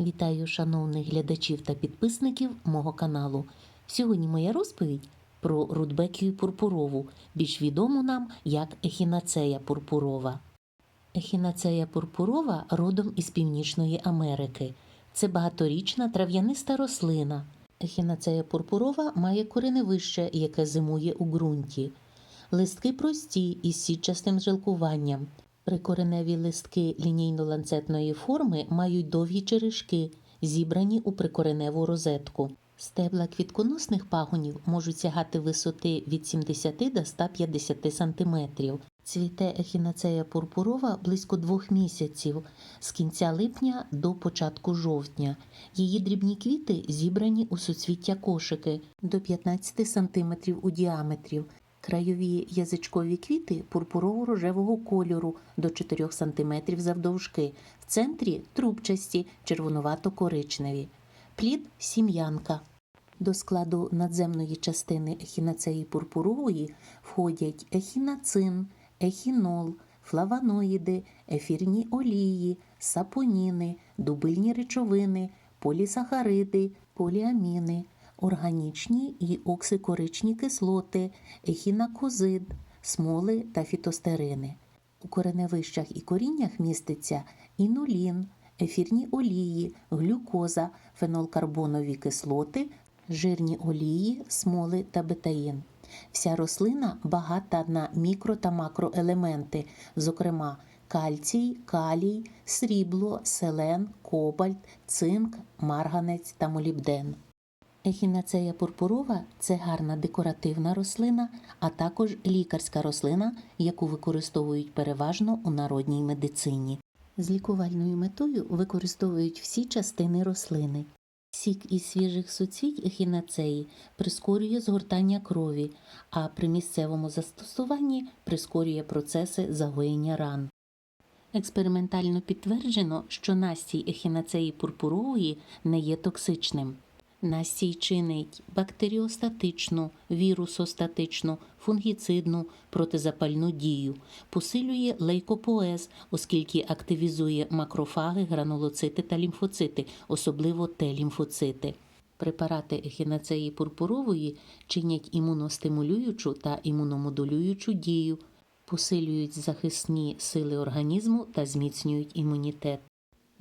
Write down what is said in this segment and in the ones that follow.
Вітаю шановних глядачів та підписників мого каналу. Сьогодні моя розповідь про рудбекію пурпурову, більш відому нам як ехінацея пурпурова. Ехінацея пурпурова родом із Північної Америки. Це багаторічна трав'яниста рослина. Ехінацея пурпурова має кореневище, яке зимує у ґрунті. Листки прості із сітчастим жилкуванням. Прикореневі листки лінійно-ланцетної форми мають довгі черешки, зібрані у прикореневу розетку. Стебла квітконосних пагонів можуть сягати висоти від 70 до 150 см. Цвіте ехінацея пурпурова близько двох місяців з кінця липня до початку жовтня. Її дрібні квіти зібрані у суцвіття кошики до 15 см у діаметрі. Крайові язичкові квіти пурпурово-рожевого кольору до 4 см завдовжки, в центрі трубчасті, червонувато-коричневі. Плід сім'янка. До складу надземної частини ехінацеї пурпурової входять ехінацин, ехінол, флавоноїди, ефірні олії, сапоніни, дубильні речовини, полісахариди, поліаміни, органічні і оксикоричні кислоти, ехінакозид, смоли та фітостерини. У кореневищах і коріннях міститься інулін, ефірні олії, глюкоза, фенолкарбонові кислоти, жирні олії, смоли та бетаїн. Вся рослина багата на мікро та макроелементи, зокрема кальцій, калій, срібло, селен, кобальт, цинк, марганець та молібден. Ехінацея пурпурова це гарна декоративна рослина, а також лікарська рослина, яку використовують переважно у народній медицині. З лікувальною метою використовують всі частини рослини. Сік із свіжих суцвіть ехінацеї прискорює згортання крові, а при місцевому застосуванні прискорює процеси загоєння ран. Експериментально підтверджено, що настій ехінацеї пурпурової не є токсичним. Настій чинить бактеріостатичну, вірусостатичну, фунгіцидну, протизапальну дію, посилює лейкопоез, оскільки активізує макрофаги, гранулоцити та лімфоцити, особливо Т-лімфоцити. Препарати ехінацеї пурпурової чинять імуностимулюючу та імуномодулюючу дію, посилюють захисні сили організму та зміцнюють імунітет.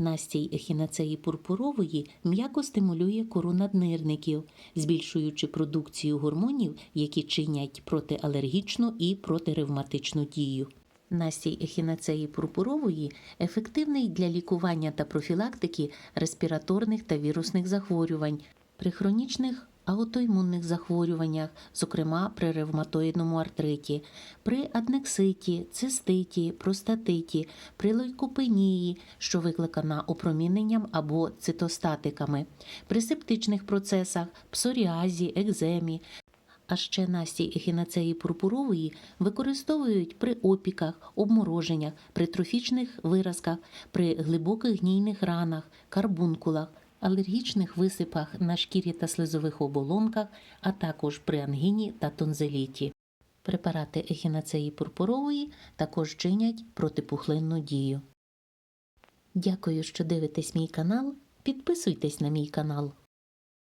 Настій ехінацеї пурпурової м'яко стимулює кору наднирників, збільшуючи продукцію гормонів, які чинять протиалергічну і протиревматичну дію. Настій ехінацеї пурпурової ефективний для лікування та профілактики респіраторних та вірусних захворювань, при хронічних аутоімунних захворюваннях, зокрема при ревматоїдному артриті, при аднекситі, циститі, простатиті, при лейкопенії, що викликана опроміненням або цитостатиками, при септичних процесах, псоріазі, екземі, а ще настій ехінацеї пурпурової використовують при опіках, обмороженнях, при трофічних виразках, при глибоких гнійних ранах, карбункулах, алергічних висипах на шкірі та слизових оболонках, а також при ангіні та тонзиліті. Препарати ехінацеї пурпурової також чинять протипухлинну дію. Дякую, що дивитесь мій канал. Підписуйтесь на мій канал.